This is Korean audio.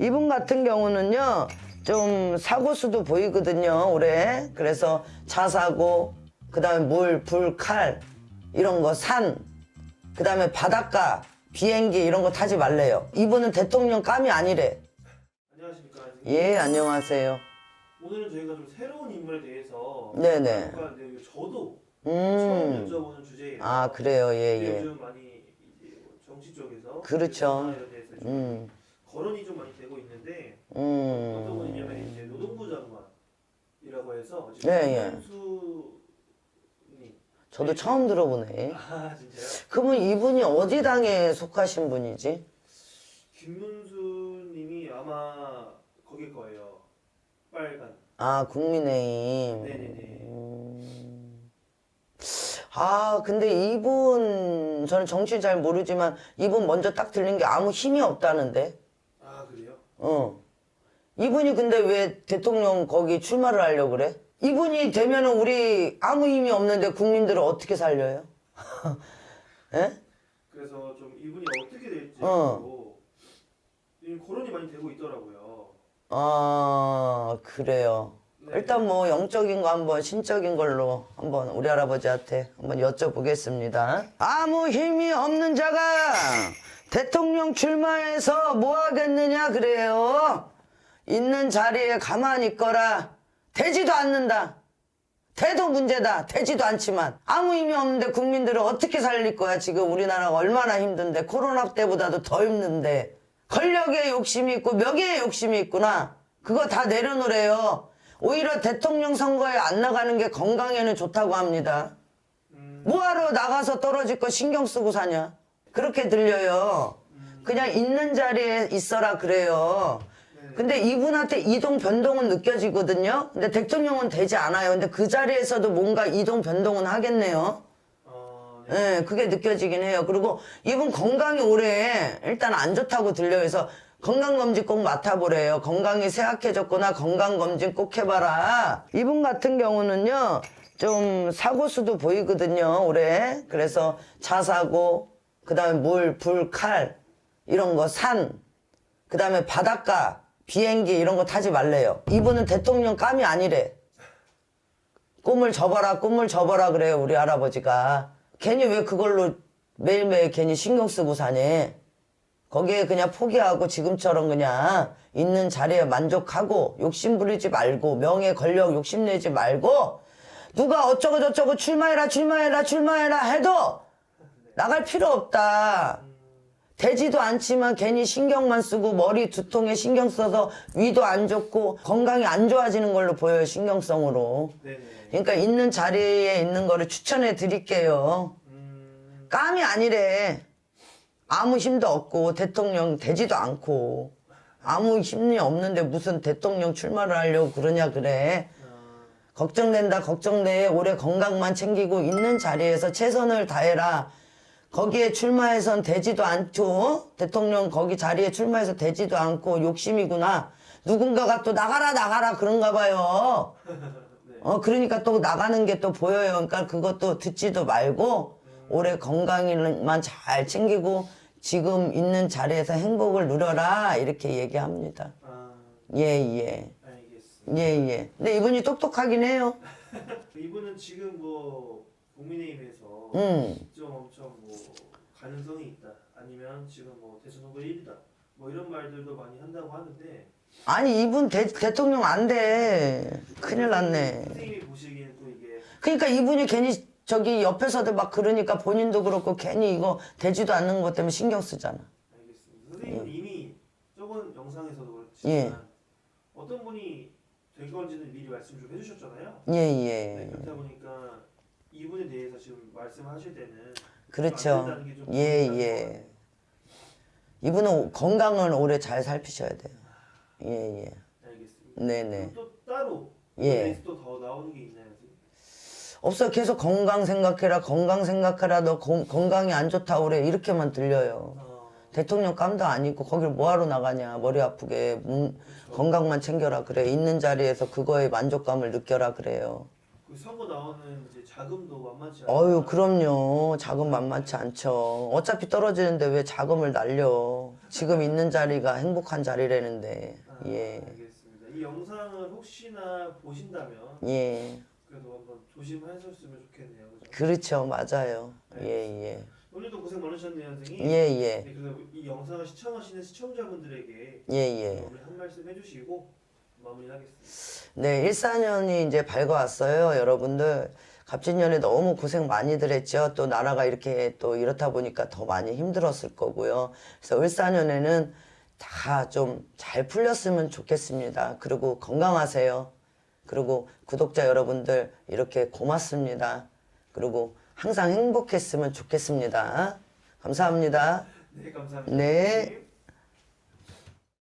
이분 같은 경우는요, 좀 사고수도 보이거든요, 올해. 그래서 자사고, 그 다음에 물, 불, 칼, 이런 거, 산, 그 다음에 바닷가, 비행기, 이런 거 타지 말래요. 이분은 대통령 감이 아니래. 안녕하십니까. 예, 안녕하세요. 오늘은 저희가 좀 새로운 인물에 대해서 네네. 저도 음. 처음 여쭤보는 주제예요. 아, 그래요, 예, 근데 예. 요즘 많이 이제 뭐 정치 쪽에서 그렇죠. 이런 데서 좀 음, 거론이 좀 많이 되고 있는데 어떤 음. 분이냐면 이제 노동부 장관이라고 해서 지금 예, 예. 김문수님 저도 처음 들어보네. 아 진짜요? 그러면 이분이 어디 당에 속하신 분이지? 김문수님이 아마 거길 거예요. 빨간. 아, 국민의힘. 네네네. 음. 아, 근데 이분, 저는 정치 잘 모르지만, 이분 먼저 딱 들린 게 아무 힘이 없다는데? 어. 이분이 근데 왜 대통령 거기 출마를 하려고 그래? 이분이 되면은 우리 아무 힘이 없는데 국민들을 어떻게 살려요? 예? 그래서 좀 이분이 어떻게 될지 어. 이 거론이 많이 되고 있더라고요. 아, 그래요. 네. 일단 뭐 영적인 거 한번 신적인 걸로 한번 우리 할아버지한테 한번 여쭤보겠습니다. 아무 힘이 없는 자가 대통령 출마해서 뭐 하겠느냐 그래요. 있는 자리에 가만히 있거라. 되지도 않는다. 돼도 문제다. 되지도 않지만 아무 힘이 없는데 국민들을 어떻게 살릴 거야 지금 우리나라가 얼마나 힘든데 코로나 때보다도 더 힘든데 권력에 욕심이 있고 명예에 욕심이 있구나. 그거 다 내려놓으래요. 오히려 대통령 선거에 안 나가는 게 건강에는 좋다고 합니다. 음, 뭐하러 나가서 떨어질 거 신경 쓰고 사냐? 그렇게 들려요. 그냥 있는 자리에 있어라 그래요. 근데 이분한테 이동 변동은 느껴지거든요. 근데 대통령은 되지 않아요. 근데 그 자리에서도 뭔가 이동 변동은 하겠네요. 어, 네. 예, 그게 느껴지긴 해요. 그리고 이분 건강이 올해 일단 안 좋다고 들려요. 그래서 건강검진 꼭 맡아보래요. 건강이 쇠약해졌구나. 건강검진 꼭 해봐라. 이분 같은 경우는요, 좀 사고수도 보이거든요, 올해. 그래서 자사고, 그 다음에 물, 불, 칼, 이런 거, 산, 그 다음에 바닷가, 비행기 이런 거 타지 말래요. 이분은 대통령 감이 아니래. 꿈을 접어라, 꿈을 접어라 그래요, 우리 할아버지가. 괜히 왜 그걸로 매일매일 괜히 신경 쓰고 사니? 거기에 그냥 포기하고 지금처럼 그냥 있는 자리에 만족하고 욕심 부리지 말고 명예 권력 욕심 내지 말고 누가 어쩌고 저쩌고 출마해라 출마해라 출마해라 해도 나갈 필요 없다. 되지도 않지만 괜히 신경만 쓰고 머리 두통에 신경 써서 위도 안 좋고 건강이 안 좋아지는 걸로 보여요 신경성으로. 네네. 그러니까 있는 자리에 있는 거를 추천해 드릴게요. 음, 감이 아니래. 아무 힘도 없고 대통령 되지도 않고 아무 힘이 없는데 무슨 대통령 출마를 하려고 그러냐 그래. 아, 걱정된다 걱정돼. 올해 건강만 챙기고 있는 자리에서 최선을 다해라. 거기에 출마해선 되지도 않죠. 대통령 거기 자리에 출마해서 되지도 않고 욕심이구나. 누군가가 또 나가라 나가라 그런가 봐요. 어 그러니까 또 나가는 게 또 보여요. 그러니까 그것도 듣지도 말고 올해 건강만 잘 챙기고 지금 있는 자리에서 행복을 누려라 이렇게 얘기합니다. 아, 예예 알겠습니다. 예 예. 근데 이분이 똑똑하긴 해요. 이분은 지금 뭐 국민의힘에서 음. 좀 엄청 뭐 가능성이 있다. 아니면 지금 뭐 대선 후보 1위다. 뭐 이런 말들도 많이 한다고 하는데 아니 이분 대, 대통령 안 돼. 큰일 났네. 선생님이 보시기에는 또 이게 그러니까 이분이 괜히 저기 옆에서도 막 그러니까 본인도 그렇고 괜히 이거 되지도 않는 것 때문에 신경 쓰잖아. 알겠습니다. 선생님은 이미 저번 영상에서도 그렇지만 예. 어떤 분이 될 건지는 미리 말씀 좀 해주셨잖아요. 예 네, 예. 그렇다 보니까 이분에 대해서 지금 말씀하실 때는 그렇죠. 안예 예. 이분은 건강을 오래 잘 살피셔야 돼요. 예 예. 알겠습니다. 네네. 그럼 또 따로 예. 또더 나오는 게 있나요? 없어 계속 건강 생각해라 건강 생각해라 너 건- 건강이 안 좋다 그래 이렇게만 들려요. 어, 대통령 감도 아니고 거길 뭐하러 나가냐 머리 아프게 음, 건강만 챙겨라 그래 있는 자리에서 그거에 만족감을 느껴라 그래요 그 선거 나오는 이제 자금도 만만치 않아요. 어유 그럼요. 자금 만만치 않죠. 어차피 떨어지는데 왜 자금을 날려? 지금 있는 자리가 행복한 자리라는데. 아, 예. 알겠습니다. 이 영상을 혹시나 보신다면 예. 그래도 한번 조심하셨으면 좋겠네요. 그죠? 그렇죠. 맞아요. 예, 예. 오늘도 고생 많으셨네요, 선생님. 예, 예. 네, 그래서 이 영상을 시청하시는 시청자분들에게 예, 예. 오늘 한 말씀 해주시고 마무리하겠습니다. 네, 14년이 이제 밝아왔어요, 여러분들. 갑진년에 너무 고생 많이들 했죠. 또 나라가 이렇게 또 이렇다 보니까 더 많이 힘들었을 거고요. 그래서 14년에는 다 좀 잘 풀렸으면 좋겠습니다. 그리고 건강하세요. 그리고 구독자 여러분들 이렇게 고맙습니다. 그리고 항상 행복했으면 좋겠습니다. 감사합니다. 네, 감사합니다. 네. 선생님.